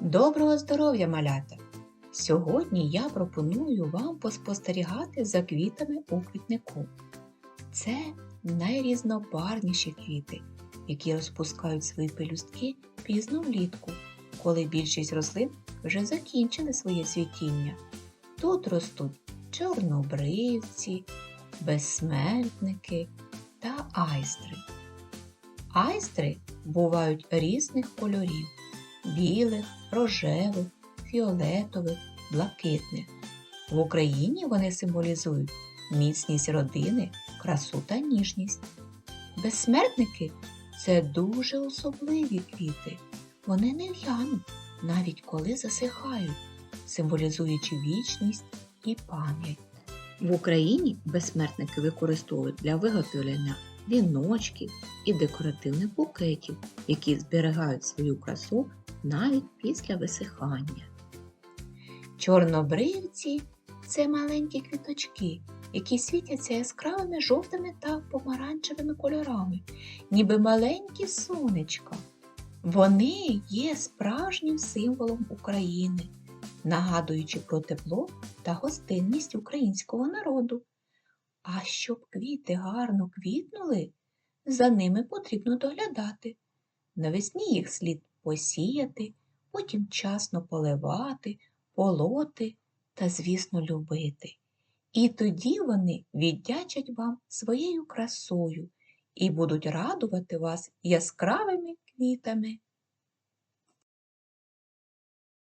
Доброго здоров'я, малята! Сьогодні я пропоную вам поспостерігати за квітами у квітнику. Це найрізнобарвніші квіти, які розпускають свої пелюстки пізно влітку, коли більшість рослин вже закінчили своє цвітіння. Тут ростуть чорнобривці, безсмертники та айстри. Айстри бувають різних кольорів білих, рожевих, фіолетових, блакитних. В Україні вони символізують міцність родини, красу та ніжність. Безсмертники це дуже особливі квіти. Вони не в'януть, навіть коли засихають, символізуючи вічність і пам'ять. В Україні безсмертники використовують для виготовлення віночків і декоративних букетів, які зберігають свою красу навіть після висихання. Чорнобривці це маленькі квіточки, які світяться яскравими жовтими та помаранчевими кольорами, ніби маленькі сонечка. Вони є справжнім символом України, нагадуючи про тепло та гостинність українського народу. А щоб квіти гарно квітнули, за ними потрібно доглядати. Навесні їх слід посіяти, потім вчасно поливати, полоти та, звісно, любити. І тоді вони віддячать вам своєю красою і будуть радувати вас яскравими квітами.